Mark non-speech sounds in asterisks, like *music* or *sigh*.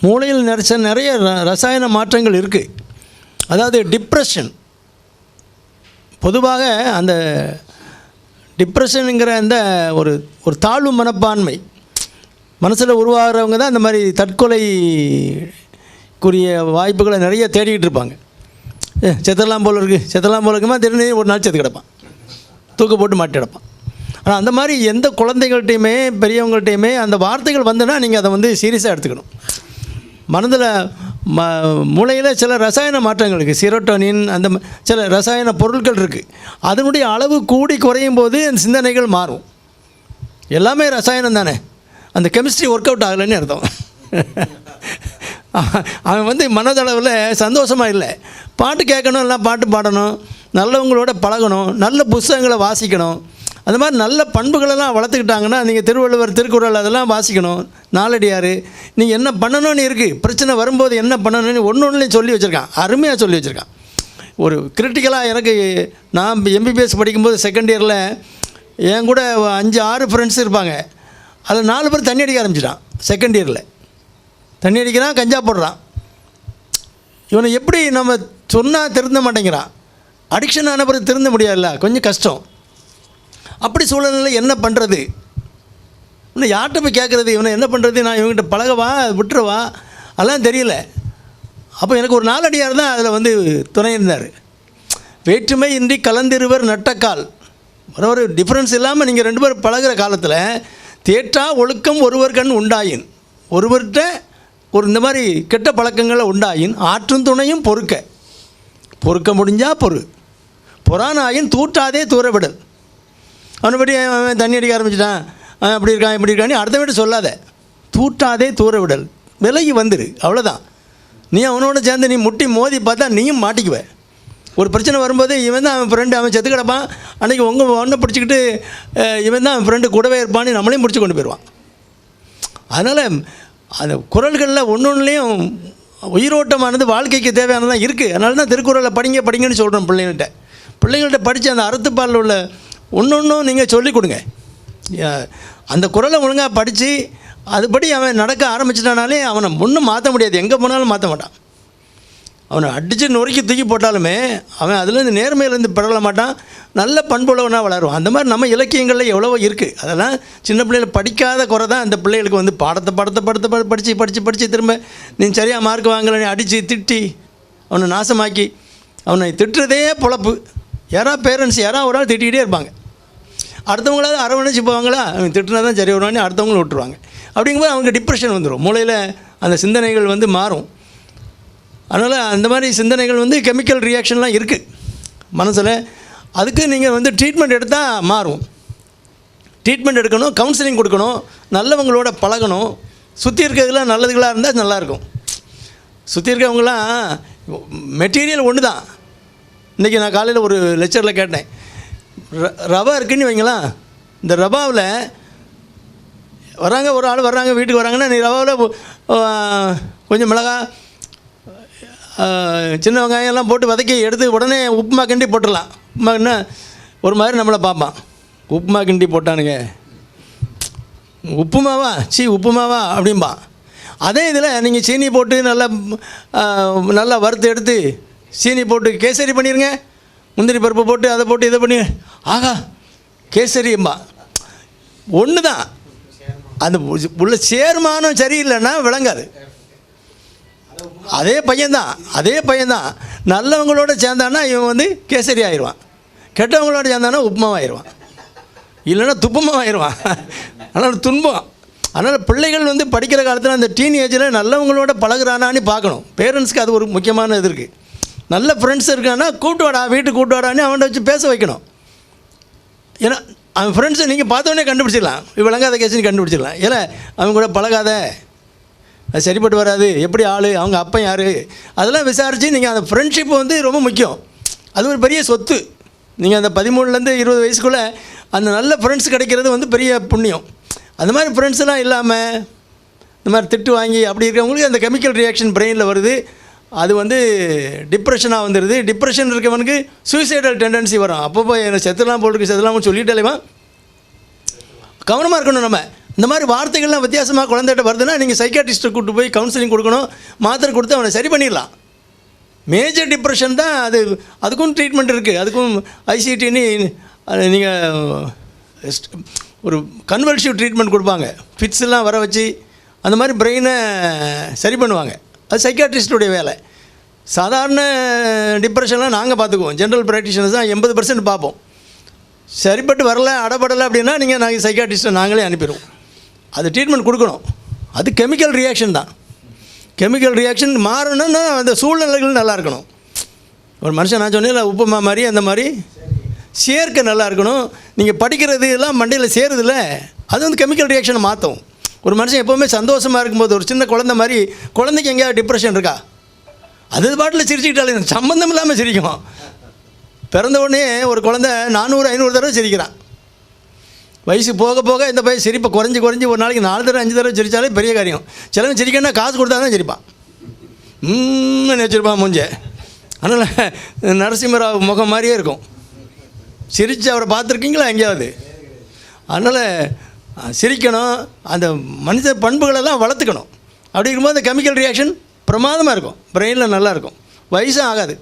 மூளையில் நிறைச்ச நிறைய ர- ரசாயன மாற்றங்கள் இருக்குது அதாவது டிப்ரெஷன் பொதுவாக அந்த டிப்ரெஷனுங்கிற அந்த ஒரு ஒரு தாழ்வு மனப்பான்மை. மனசில் உருவாகிறவங்க தான் இந்த மாதிரி தற்கொலைக்குரிய வாய்ப்புகளை நிறைய தேடிக்கிட்டு இருப்பாங்க. செத்தலாம் போல இருக்குது செத்தலாம் போல இருக்குமா? திடீர்னு ஒரு நாள் செத்து கிடப்பான். தூக்கு போட்டு மாட்டி கிடப்பான். ஆனால் அந்த மாதிரி எந்த குழந்தைகள்கிட்டையுமே பெரியவங்கள்ட்டையுமே அந்த வார்த்தைகள் வந்துன்னா நீங்கள் அதை வந்து சீரியஸாக எடுத்துக்கணும். மனதில் ம மூளையில் சில ரசாயன மாற்றங்கள் இருக்குது சிரோட்டோனின் அந்த சில ரசாயன பொருட்கள் இருக்குது அதனுடைய அளவு கூடி குறையும் போது அந்த சிந்தனைகள் மாறும். எல்லாமே ரசாயனம் தானே. அந்த கெமிஸ்ட்ரி ஒர்க் அவுட் ஆகலைன்னு அர்த்தம். *laughs* அவன் வந்து மனதளவில் சந்தோஷமாக இல்லை. பாட்டு கேட்கணும் எல்லாம் பாட்டு பாடணும். நல்லவங்களோட பழகணும். நல்ல புஸ்தகங்களை வாசிக்கணும். அந்த மாதிரி நல்ல பண்புகளெல்லாம் வளர்த்துக்கிட்டாங்கன்னா நீங்கள் திருவள்ளுவர் திருக்குறள் அதெல்லாம் வாசிக்கணும். நாலடியார் நீங்கள் என்ன பண்ணணும்னு இருக்குது பிரச்சனை வரும்போது என்ன பண்ணணும்னு ஒன்று ஒன்றுலையும் சொல்லி வச்சுருக்கான். அருமையாக சொல்லி வச்சுருக்கான். ஒரு கிரிட்டிக்கலாக எனக்கு நான் எம்பிபிஎஸ் படிக்கும்போது செகண்ட் இயரில் என் கூட அஞ்சு ஆறு ஃப்ரெண்ட்ஸ் இருப்பாங்க. அதில் நாலு பேர் தண்ணி அடிக்க ஆரம்பிச்சிட்டான் செகண்ட் இயரில் தண்ணி அடிக்கிறான் கஞ்சா போடுறான். இவனை எப்படி நம்ம சொன்னால் திருந்த மாட்டேங்கிறான். அடிக்ஷன் ஆன பிறகு திருந்த முடியாதுல்ல கொஞ்சம் கஷ்டம். அப்படி சூழ்நிலையில் என்ன பண்ணுறது இன்னும் யார்கிட்ட போய் கேட்குறது இவனை என்ன பண்ணுறது நான் இவங்ககிட்ட பழகவா? விட்டுறவா? அதெல்லாம் தெரியல. அப்போ எனக்கு ஒரு நாலடியார் தான் அதில் வந்து துணை இருந்தார். வேற்றுமை இன்றி கலந்திருவர் நட்டக்கால். வர ஒரு டிஃப்ரென்ஸ் இல்லாமல் நீங்கள் ரெண்டு பேரும் பழகுற காலத்தில் தேற்றா ஒழுக்கம் ஒருவர் கண் உண்டாயின். ஒருவர்கிட்ட ஒரு இந்த மாதிரி கெட்ட பழக்கங்களை உண்டாயின். ஆற்றும் துணையும் பொறுக்க. பொறுக்க முடிஞ்சால் பொறு. பொறானாயின் தூற்றாதே தூரவிடல். அவனை அவன் தண்ணி அடிக்க ஆரம்பிச்சிட்டான். அவன் அப்படி இருக்கான் இப்படி இருக்கான்னு அடுத்த வீட்டு சொல்லாத. தூட்டாதே தூர விடல். விலகி வந்துரு அவ்வளோதான் நீ அவனோட சேர்ந்து நீ முட்டி மோதி பார்த்தா நீயும் மாட்டிக்குவ. ஒரு பிரச்சனை வரும்போது இவன் தான் அவன் ஃப்ரெண்டு அவன் செத்து கிடப்பான். அன்றைக்கி உங்கள் ஒன்றை பிடிச்சிக்கிட்டு இவன் தான் அவன் ஃப்ரெண்டு கூடவே இருப்பான்னு நம்மளையும் பிடிச்சி கொண்டு போயிடுவான் அதனால் அந்த குரல்களில் ஒன்று ஒன்றுலேயும் உயிரோட்டமானது வாழ்க்கைக்கு தேவையானதான் இருக்குது அதனால தான் திருக்குறளை படிங்க படிங்கன்னு சொல்கிறோம் பிள்ளைங்கள்ட்ட பிள்ளைங்கள்ட்ட படித்து அந்த அறுத்துப்பாலில் உள்ள ஒன்று ஒன்றும் நீங்கள் சொல்லிக் கொடுங்க. யா- அந்த குரலை ஒழுங்காக படித்து அதுபடி அவன் நடக்க ஆரம்பிச்சிட்டானாலே அவனை ஒன்றும் மாற்ற முடியாது. எங்கே போனாலும் மாற்ற மாட்டான். அவனை அடித்து நொறுக்கி தூக்கி போட்டாலுமே அவன் அதுலேருந்து நேர்மையிலேருந்து பிறல மாட்டான். நல்ல பண்புள்ளவனாக வளருவான். அந்த மாதிரி நம்ம இலக்கியங்களில் எவ்வளவோ இருக்குது அதெல்லாம் சின்ன பிள்ளைகள் படிக்காத குறை தான் அந்த பிள்ளைகளுக்கு வந்து பாடத்தை படத்தை படத்தை படித்து படித்து படித்து திரும்ப நீ சரியாக மார்க் வாங்கலை அடித்து திட்டி அவனை நாசமாக்கி அவனை திட்டுறதே பொழப்பு. யாரா பேரண்ட்ஸ் யாரா ஒரு ஆள் திட்டிக்கிட்டே இருப்பாங்க. அடுத்தவங்களாவது அரவணைச்சு போவாங்களா? அவன் திட்டினா தான் சரி வருவான்னு அடுத்தவங்களும் விட்டுருவாங்க. அப்படிங்கும்போது அவங்க டிப்ரெஷன் வந்துடும் மூளையில் அந்த சிந்தனைகள் வந்து மாறும். அதனால் அந்த மாதிரி சிந்தனைகள் வந்து கெமிக்கல் ரியாக்ஷன்லாம் இருக்குது மனசில் அதுக்கு நீங்கள் வந்து ட்ரீட்மெண்ட் எடுத்தால் மாறும். ட்ரீட்மெண்ட் எடுக்கணும் கவுன்சிலிங் கொடுக்கணும் நல்லவங்களோட பழகணும். சுற்றி இருக்கிறதுலாம் நல்லதுகளாக இருந்தால் நல்லாயிருக்கும். சுற்றி இருக்கவங்களாம் மெட்டீரியல் ஒன்று தான் இன்றைக்கி நான் காலையில் ஒரு லெக்சரில் கேட்டேன். ரவா இருக்குன்னு வைங்களேன் இந்த ரவாவில் வராங்க ஒரு ஆள் வர்றாங்க வீட்டுக்கு வராங்கன்னா நீ ரவாவில் கொஞ்சம் மிளகா சின்ன வெங்காயம் எல்லாம் போட்டு வதக்கி எடுத்து உடனே உப்புமா கிண்டி போட்டுடலாம். உப்புமான்னா ஒரு மாதிரி நம்மளை பார்ப்பான். உப்புமா கிண்டி போட்டானுங்க. உப்புமாவா? சீ உப்புமாவா? அப்படிம்பா அதே இதில் நீங்கள் சீனி போட்டு நல்லா நல்லா வறுத்து எடுத்து சீனி போட்டு கேசரி பண்ணிடுங்க முந்திரி பருப்பு போட்டு அதை போட்டு இதை பண்ணி ஆகா கேசரிம்பா ஒன்று தான் அந்த உள்ள சேர்மானம் சரியில்லைன்னா விளங்காது. அதே பையன்தான் அதே பையன்தான். நல்லவங்களோட சேர்ந்தான்னா இவன் வந்து கேசரி ஆயிடுவான். கெட்டவங்களோட சேர்ந்தானா உப்புமாவாயிடுவான். இல்லைன்னா துப்பமாயிடுவான் அதனால் துன்பம். அதனால் பிள்ளைகள் வந்து படிக்கிற காலத்தில் அந்த டீன் ஏஜில் நல்லவங்களோட பழகுறானான்னு பார்க்கணும். பேரண்ட்ஸ்க்கு அது ஒரு முக்கியமான இது இருக்குது நல்ல ஃப்ரெண்ட்ஸ் இருக்கான்னா கூட்டு வாடா வீட்டுக்கு கூட்டு வாடான்னு அவன்கிட்ட வச்சு பேச வைக்கணும். ஏன்னா அவன் ஃப்ரெண்ட்ஸை நீங்கள் பார்த்தோன்னே கண்டுபிடிச்சிடலாம். விளங்காத கேஸ்ன்னு கண்டுபிடிச்சிடலாம். ஏன்னா அவன் கூட பழகாத. அது சரிப்பட்டு வராது. எப்படி ஆள்? அவங்க அப்பன் யார்? அதெல்லாம் விசாரித்து நீங்கள் அந்த ஃப்ரெண்ட்ஷிப் வந்து ரொம்ப முக்கியம். அது ஒரு பெரிய சொத்து. நீங்கள் அந்த பதிமூணுலேருந்து இருபது வயசுக்குள்ளே அந்த நல்ல ஃப்ரெண்ட்ஸ் கிடைக்கிறது வந்து பெரிய புண்ணியம். அந்த மாதிரி ஃப்ரெண்ட்ஸ்லாம் இல்லாமல் இந்த மாதிரி திட்டு வாங்கி அப்படி இருக்கிறவங்களுக்கு அந்த கெமிக்கல் ரியாக்ஷன் பிரெயினில் வருது. அது வந்து டிப்ரெஷனாக வந்துடுது டிப்ரெஷன் இருக்கவனுக்கு சூசைடல் டெண்டன்சி வரும். அப்பப்போ என்ன செத்துலாம் போட்டுருக்கு செத்துலாம்னு சொல்லிட்டாலேவா கவனமாக இருக்கணும் நம்ம. இந்த மாதிரி வார்த்தைகள்லாம் வித்தியாசமாக குழந்தைகிட்ட வருதுன்னா நீங்கள் சைக்காட்டிஸ்ட்டை கூட்டு போய் கவுன்சிலிங் கொடுக்கணும் மாத்திரை கொடுத்து அவனை சரி பண்ணிடலாம். மேஜர் டிப்ரெஷன் தான் அது. அதுக்கும் ட்ரீட்மெண்ட் இருக்குது அதுக்கும் ஐசிடின்னு நீங்கள் ஒரு கன்வல்சிவ் ட்ரீட்மெண்ட் கொடுப்பாங்க. ஃபிட்ஸ் எல்லாம் வர வச்சு அந்த மாதிரி பிரெயினை சரி பண்ணுவாங்க. அது சைக்காட்ரிஸ்டுடைய வேலை. சாதாரண டிப்ரெஷன்லாம் நாங்கள் பார்த்துக்குவோம் ஜென்ரல் ப்ராக்டிஷனர்ஸ் தான் எண்பது பர்சன்ட் பார்ப்போம் சரிப்பட்டு வரல அடப்படலை அப்படின்னா நீங்கள் நாங்கள் சைக்காட்ரிஸ்ட்டை நாங்களே அனுப்பிடுவோம். அது ட்ரீட்மெண்ட் கொடுக்கணும். அது கெமிக்கல் ரியாக்ஷன் தான். கெமிக்கல் ரியாக்ஷன் மாறணும்னா அந்த சூழ்நிலைகள் நல்லா இருக்கணும். ஒரு மனுஷன் நான் சொன்னேன் உப்புமா மாதிரி அந்த மாதிரி. சேர்க்க நல்லா இருக்கணும். நீங்கள் படிக்கிறது எல்லாம் மண்டையில் சேருதில்ல அது வந்து கெமிக்கல் ரியாக்ஷனை மாற்றும் ஒரு மனுஷன் எப்போவுமே சந்தோஷமாக இருக்கும்போது ஒரு சின்ன குழந்த மாதிரி குழந்தைக்கு எங்கேயாவது டிப்ரெஷன் இருக்கா? அது பாட்டில் சிரிச்சுக்கிட்டாலே சம்மந்தம் இல்லாமல் சிரிக்கும். பிறந்த உடனே ஒரு குழந்த நானூறு ஐநூறு தடவை சிரிக்கிறான். வயசு போக போக இந்த பையன் சிரிப்பை குறைஞ்சி குறைஞ்சி ஒரு நாளைக்கு நாலு தடவை அஞ்சு தடவை சிரித்தாலே பெரிய காரியம். சிலவன் சிரிக்கணும்னா காசு கொடுத்தா தான் சிரிப்பான். நினச்சிருப்பான் மூஞ்ச. அதனால் நரசிம்மராவ் முகம் மாதிரியே இருக்கும். சிரித்து அவரை பார்த்துருக்கீங்களா எங்கேயாவது? அதனால் சிரிக்கணும். அந்த மனித பண்புகளெல்லாம் வளர்த்துக்கணும். அப்படி இருக்கும்போது அந்த கெமிக்கல் ரியாக்ஷன் பிரமாதமாக இருக்கும். பிரெயினில் நல்லாயிருக்கும் வயசும் ஆகாது.